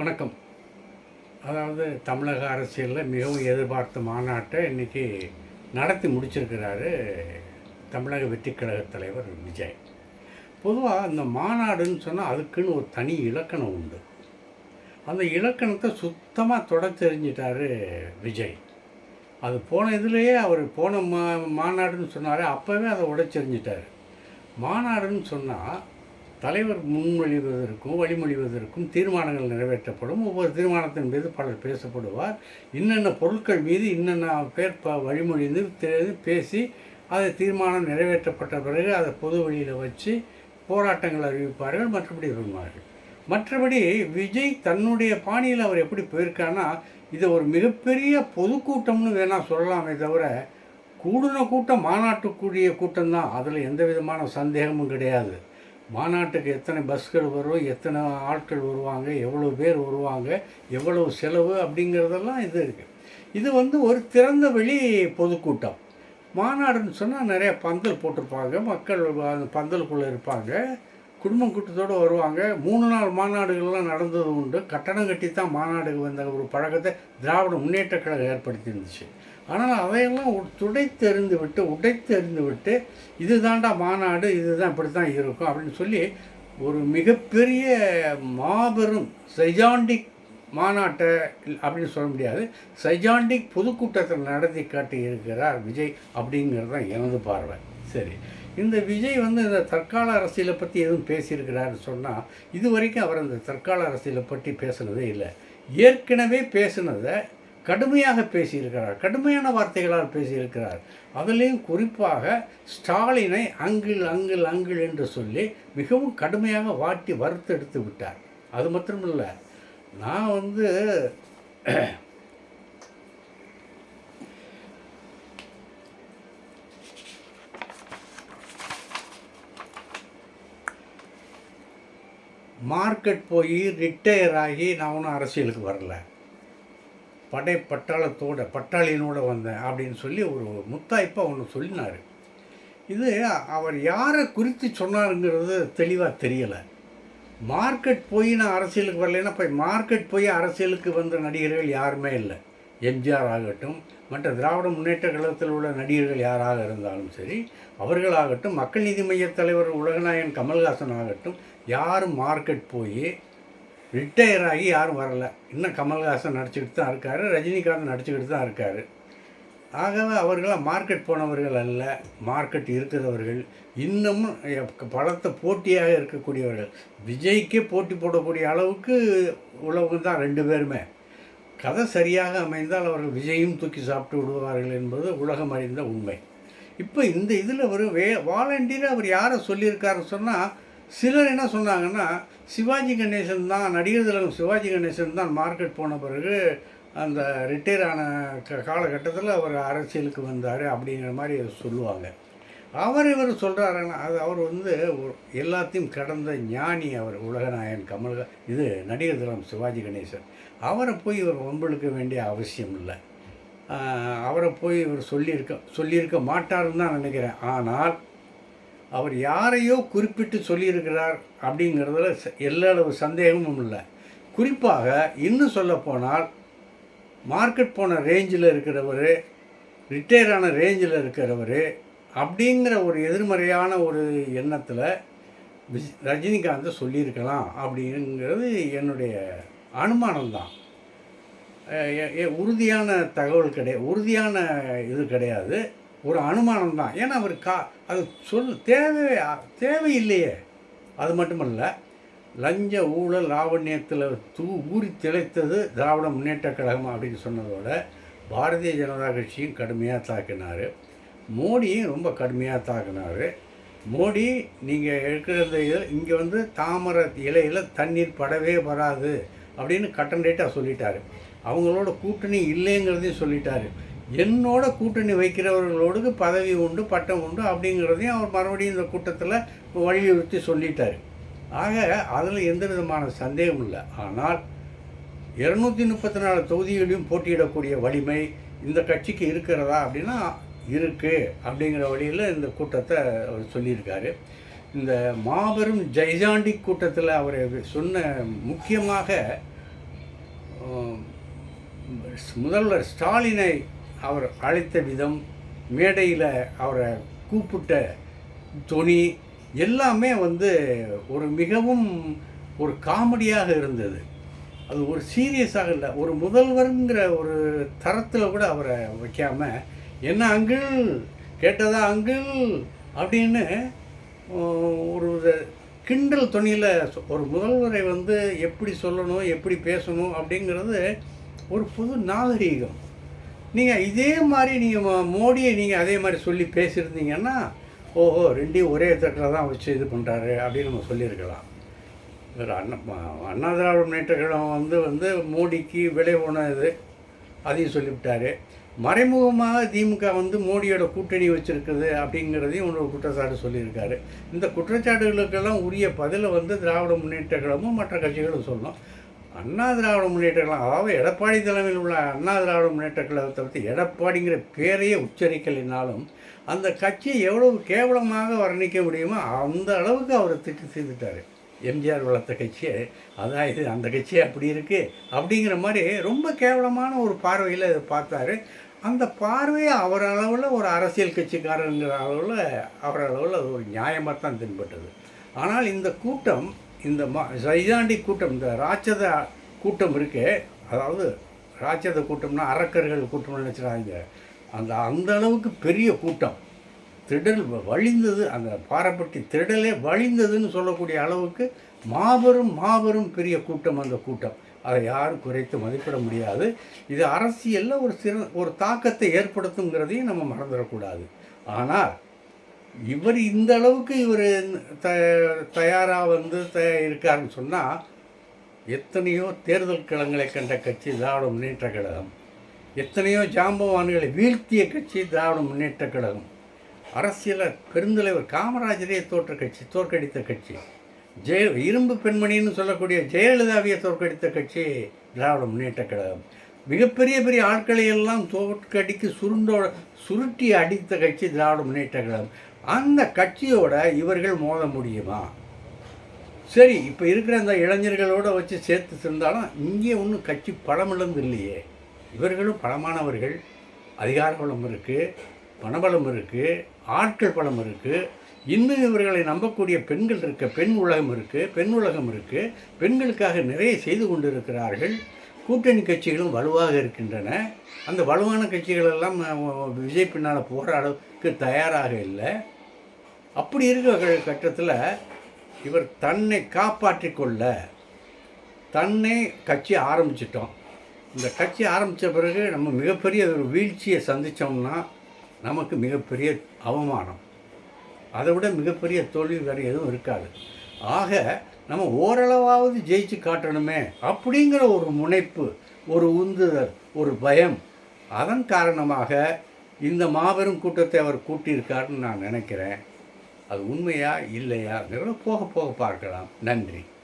வணக்கம். அதாவது தமிழக அரசியலில் மிகவும் எதிர்பார்த்த மாநாட்டை இன்றைக்கி நடத்தி முடிச்சிருக்கிறாரு தமிழக வெற்றி கழக தலைவர் விஜய். பொதுவாக இந்த மாநாடுன்னு சொன்னால் அதுக்குன்னு ஒரு தனி இலக்கணம் உண்டு. அந்த இலக்கணத்தை சுத்தமாக தொட தெரிஞ்சிட்டாரு விஜய். அது போன இதுலேயே அவர் போன மா மாநாடுன்னு சொன்னார் அப்போவே அதை உடைச்செறிஞ்சிட்டார் மாநாடுன்னு சொன்னால் தலைவர் முன்மொழிவதற்கும் வழிமொழிவதற்கும் தீர்மானங்கள் நிறைவேற்றப்படும். ஒவ்வொரு தீர்மானத்தின் மீது பலர் பேசப்படுவார். இன்னென்ன பொருட்கள் மீது இன்னென்ன பேர் ப வழிமொழிந்து பேசி அதை தீர்மானம் நிறைவேற்றப்பட்ட பிறகு அதை பொது வழியில் வச்சு போராட்டங்கள் அறிவிப்பார்கள் மற்றபடி விரும்புவார்கள். மற்றபடி விஜய் தன்னுடைய பாணியில் அவர் எப்படி போயிருக்கான்னா இதை ஒரு மிகப்பெரிய பொதுக்கூட்டம்னு வேணால் சொல்லலாமே தவிர கூடின கூட்டம் மாநாட்டுக்குரிய கூட்டம் தான் அதில் எந்த விதமான சந்தேகமும் கிடையாது. மாநாட்டுக்கு எத்தனை பஸ்கள் வரும் எத்தனை ஆட்கள் வருவாங்க எவ்வளோ பேர் வருவாங்க எவ்வளவு செலவு அப்படிங்கிறதெல்லாம் இது இருக்குது இது வந்து ஒரு திறந்த வெளி பொதுக்கூட்டம். மாநாடுன்னு சொன்னால் நிறைய பந்தல் போட்டிருப்பாங்க மக்கள் அந்த பந்தலுக்குள்ளே இருப்பாங்க. குடும்பம் கூட்டத்தோடு வருவாங்க. மூணு நாள் மாநாடுகள்லாம் நடந்தது உண்டு. கட்டணம் கட்டி தான் மாநாடுகள் வந்த ஒரு பழக்கத்தை திராவிட முன்னேற்ற கழகம் ஏற்படுத்தி இருந்துச்சு ஆனால் அதையெல்லாம் துடைத்தெறிந்து விட்டு உடைத்தெறிந்து விட்டு இதுதான்டா மாநாடு இதுதான் இப்படி தான் இருக்கும் அப்படின்னு சொல்லி ஒரு மிகப்பெரிய மாபெரும் சைஜாண்டிக் மாநாட்டை அப்படின்னு சொல்ல முடியாது. சைஜாண்டிக் பொதுக்கூட்டத்தில் நடத்தி காட்டி இருக்கிறார் விஜய் அப்படிங்கிறது தான் எனது பார்வை. சரி. இந்த விஜய் வந்து இந்த தற்கால அரசியலை பற்றி எதுவும் பேசியிருக்கிறாருன்னு சொன்னால் இது வரைக்கும் அவர் அந்த தற்கால அரசியலை பற்றி பேசுனதே இல்லை. ஏற்கனவே பேசுனதை கடுமையாக பேசியிருக்கிறார். கடுமையான வார்த்தைகளால் பேசியிருக்கிறார். அதுலேயும் குறிப்பாக ஸ்டாலினை அங்கிள் அங்கிள் அங்கிள் என்று சொல்லி மிகவும் கடுமையாக வாட்டி வறுத்தெடுத்து விட்டார். அது மட்டுமில்ல நான் வந்து மார்க்கெட் போய் ரிட்டையர் ஆகி நான் ஒன்றும் அரசியலுக்கு வரல. படை பட்டாளத்தோட பட்டாளியனோட வந்தேன் அப்படின்னு சொல்லி ஒரு முத்தாய்ப்பாக ஒன்று சொல்லினார். இது அவர் யாரை குறித்து சொன்னாருங்கிறது தெளிவாக தெரியலை. மார்க்கெட் போய் நான் அரசியலுக்கு வரலைன்னா இப்போ மார்க்கெட் போய் அரசியலுக்கு வந்த நடிகர்கள் யாருமே இல்லை. எம்ஜிஆர் ஆகட்டும் மற்ற திராவிட முன்னேற்ற கழகத்தில் உள்ள நடிகர்கள் யாராக இருந்தாலும் சரி அவர்களாகட்டும் மக்கள் நீதி மைய தலைவர் உலகநாயகன் கமல்ஹாசன் ஆகட்டும் யாரும் மார்க்கெட் போய் ரிட்டையர் ஆகி யாரும் வரல. இன்னும் கமல்ஹாசன் நடிச்சுக்கிட்டு தான் இருக்கார் ரஜினிகாந்த் நடிச்சுக்கிட்டு தான் இருக்கார். ஆகவே அவர்களாம் மார்க்கெட் போனவர்கள் அல்ல மார்க்கெட் இருக்கிறவர்கள். இன்னமும் எ- பலத்த போட்டியாக இருக்கக்கூடியவர்கள். விஜய்க்கே போட்டி போடக்கூடிய அளவுக்கு உழவு தான் ரெண்டு பேருமே. கதை சரியாக அமைந்தால் அவர்கள் விஜயும் தூக்கி சாப்பிட்டு விடுவார்கள் என்பது உலகம் அறிந்த உண்மை. இப்போ இந்த இதில் ஒரு வே வாலண்டியராக அவர் யாரை சொல்லியிருக்காருன்னு சொன்னால் சிலர் என்ன சொன்னாங்கன்னா சிவாஜி கணேசன் தான் நடிகர் திலகம் சிவாஜி கணேசன் தான் மார்க்கெட் போன பிறகு அந்த ரிட்டையர் ஆன க காலகட்டத்தில் அவர் அரசியலுக்கு வந்தார் அப்படிங்கிற மாதிரி சொல்லுவாங்க. அவர் இவர் சொல்கிறாருன்னா அது அவர் வந்து எல்லாத்தையும் கடந்த ஞானி அவர் உலகநாயகன் கமல் இது நடிகர் திலம் சிவாஜி கணேசன். அவரை போய் இவர் வம்பிழுக்க வேண்டிய அவசியம் இல்லை. அவரை போய் இவர் சொல்லியிருக்க சொல்லியிருக்க மாட்டாருன்னு தான் நினைக்கிறேன். ஆனால் அவர் யாரையோ குறிப்பிட்டு சொல்லியிருக்கிறார் அப்படிங்கிறதுல ச- எல்லா அளவு சந்தேகமும் இல்லை. குறிப்பாக இன்னும் சொல்லப்போனால் மார்க்கெட் போன ரேஞ்சில் இருக்கிறவர் ரிட்டையர் ஆன ரேஞ்சில் இருக்கிறவர் அப்படிங்கிற ஒரு எதிர்மறையான ஒரு எண்ணத்தில் விஜ் ரஜினிகாந்தை சொல்லியிருக்கலாம் அப்படிங்கிறது என்னுடைய அனுமானம்தான். எ- எ- உறுதியான தகவல் கிடையாது உறுதியான இது கிடையாது. ஒரு அனுமானம் தான் ஏன்னா அவர் கா அது சொல் தேவை தேவையில்லையே. அது மட்டுமல்ல லஞ்ச ஊழல் லாவண்யத்தில் தூ ஊறி திளைத்தது திராவிட முன்னேற்ற கழகம் அப்படின்னு சொன்னதோட பாரதிய ஜனதா கட்சியும் கடுமையாக தாக்கினார். மோடியும் ரொம்ப கடுமையாக தாக்குனார். மோடி நீங்கள் இருக்கிற இங்கே வந்து தாமரை இலையில் தண்ணீர் படவே வராது அப்படின்னு கட்டன் ரேட்டாக சொல்லிட்டாரு. அவங்களோட கூட்டணி இல்லைங்கிறதையும் சொல்லிட்டார். என்னோட கூட்டணி வைக்கிறவர்களோடு பதவி உண்டு பட்டம் உண்டு அப்படிங்கிறதையும் அவர் மறுபடியும் இந்த கூட்டத்தில் வலியுறுத்தி சொல்லிட்டார். ஆக அதில் எந்த விதமான சந்தேகம் இல்லை. ஆனால் இரநூத்தி முப்பத்தி நாலு தொகுதிகளையும் போட்டியிடக்கூடிய வலிமை இந்த கட்சிக்கு இருக்கிறதா அப்படின்னா இருக்குது அப்படிங்கிற வழியில் இந்த கூட்டத்தை அவர் சொல்லியிருக்காரு. இந்த மாபெரும் ஜைஜாண்டிக் கூட்டத்தில் அவர் சொன்ன முக்கியமாக முதல்வர் ஸ்டாலினை அவர் அழைத்த விதம் மேடையில் அவரை கூப்பிட்ட துணி எல்லாமே வந்து ஒரு மிகவும் ஒரு காமெடியாக இருந்தது. அது ஒரு சீரியஸாக இல்லை ஒரு முதல்வருங்கிற ஒரு தரத்தில் கூட அவரை வைக்காமல் என்ன அங்கிள்? கேட்டதா அங்கிள்? அப்படின்னு ஒரு கிண்டல் துணியில் ஒரு முதல்வரை வந்து எப்படி சொல்லணும் எப்படி பேசணும் அப்படிங்கிறது ஒரு புது நாகரீகம். நீங்கள் இதே மாதிரி நீங்கள் மோடியை நீங்கள் அதே மாதிரி சொல்லி பேசியிருந்தீங்கன்னா ஓஹோ ரெண்டையும் ஒரே தட்டில் தான் வச்சு இது பண்ணுறாரு அப்படின்னு நம்ம சொல்லியிருக்கலாம். இவர் அண்ணா அண்ணா திராவிட முன்னேற்ற கழகம் வந்து வந்து மோடிக்கு விலை போனது அதையும் சொல்லிவிட்டாரு. மறைமுகமாக திமுக வந்து மோடியோட கூட்டணி வச்சிருக்குது அப்படிங்கிறதையும் ஒரு குற்றச்சாட்டு சொல்லியிருக்காரு. இந்த குற்றச்சாட்டுகளுக்கெல்லாம் உரிய பதிலை வந்து திராவிட முன்னேற்ற கழகமும் மற்ற கட்சிகளும் சொல்லணும். அண்ணா திராவிட முன்னேற்ற கழகம் அதாவது எடப்பாடி தலைமையில் உள்ள அண்ணா திராவிட முன்னேற்ற கழகத்தை பற்றி எடப்பாடிங்கிற பேரையே உச்சரிக்கலைனாலும் அந்த கட்சியை எவ்வளவு கேவலமாக வர்ணிக்க முடியுமோ அந்த அளவுக்கு அவர் திட்டு செய்துட்டார் எம்ஜிஆர் வளர்த்த அதான் அதாவது அந்த கட்சி அப்படி இருக்குது அப்படிங்கிற மாதிரி ரொம்ப கேவலமான ஒரு பார்வையில் இதை பார்த்தாரு. அந்த பார்வையை அவர் அளவில் ஒரு அரசியல் கட்சிக்காரங்கிற அளவில் அவர் அளவில் அது ஒரு நியாயமாக தான் தென்பட்டது. ஆனால் இந்த கூட்டம் இந்த ம சைதாண்டி கூட்டம் இந்த ராட்சத கூட்டம் இருக்கு அதாவது ராட்சத கூட்டம்னா அரக்கர்கள் கூட்டம்னு நினச்சிடாங்க அந்த அந்த அளவுக்கு பெரிய கூட்டம். திடல் வழிந்தது அந்த பாறைப்பட்டி திடலே வழிந்ததுன்னு சொல்லக்கூடிய அளவுக்கு மாபெரும் மாபெரும் பெரிய கூட்டம் அந்த கூட்டம். அதை யாரும் குறைத்து மதிப்பிட முடியாது. இது அரசியலில் ஒரு சிற ஒரு தாக்கத்தை ஏற்படுத்துங்கிறதையும் நம்ம மறந்துடக்கூடாது. ஆனால் இவர் இந்த அளவுக்கு இவர் த தயாராக வந்து த இருக்காருன்னு சொன்னால் எத்தனையோ தேர்தல் களங்களை கண்ட கட்சி திராவிட முன்னேற்ற கழகம் எத்தனையோ ஜாம்பவான்களை வீழ்த்திய கட்சி திராவிட முன்னேற்ற கழகம் அரசியல பெருந்தலைவர் காமராஜரே தோற்ற கட்சி தோற்கடித்த கட்சி. ஜெய இரும்பு பெண்மணின்னு சொல்லக்கூடிய ஜெயலலிதாவையே தோற்கடித்த கட்சி திராவிட முன்னேற்ற கழகம். மிகப்பெரிய பெரிய ஆட்களை எல்லாம் தோற்கடிக்கு சுருண்டோ சுருட்டி அடித்த கட்சி திராவிட முன்னேற்ற கழகம். அந்த கட்சியோட இவர்கள் மோத முடியுமா? சரி இப்போ இருக்கிற அந்த இளைஞர்களோட வச்சு சேர்த்து இருந்தாலும் இங்கே ஒன்றும் கட்சி பலமிழந்து இல்லையே. இவர்களும் பலமானவர்கள். அதிகார பலம் இருக்குது பணபலம் இருக்குது ஆட்கள் பலம் இருக்குது இன்னும் இவர்களை நம்பக்கூடிய பெண்கள் இருக்க. பெண் உலகம் இருக்குது பெண் உலகம் இருக்குது பெண்களுக்காக நிறைய செய்து கொண்டிருக்கிறார்கள். கூட்டணி கட்சிகளும் வலுவாக இருக்கின்றன. அந்த வலுவான கட்சிகளெல்லாம் விஜய் பின்னால் போராடவுக்கு தயாராக இல்லை. அப்படி இருக்கிற கட்டத்தில் இவர் தன்னை காப்பாற்றிக் கொள்ள தன்னை கட்சி ஆரம்பிச்சிட்டோம். இந்த கட்சி ஆரம்பித்த பிறகு நம்ம மிகப்பெரிய ஒரு வீழ்ச்சியை சந்தித்தோம்னா நமக்கு மிகப்பெரிய அவமானம். அதை விட மிகப்பெரிய தோல்வி வேறு எதுவும் இருக்காது. ஆக நம்ம ஓரளவாவது ஜெயிச்சு காட்டணுமே அப்படிங்கிற ஒரு முனைப்பு ஒரு உந்துதல் ஒரு பயம் அதன் காரணமாக இந்த மாபெரும் கூட்டத்தை அவர் கூட்டியிருக்காருன்னு நான் நினைக்கிறேன். அது உண்மையா இல்லையாங்கிறத போக போக பார்க்கலாம். நன்றி.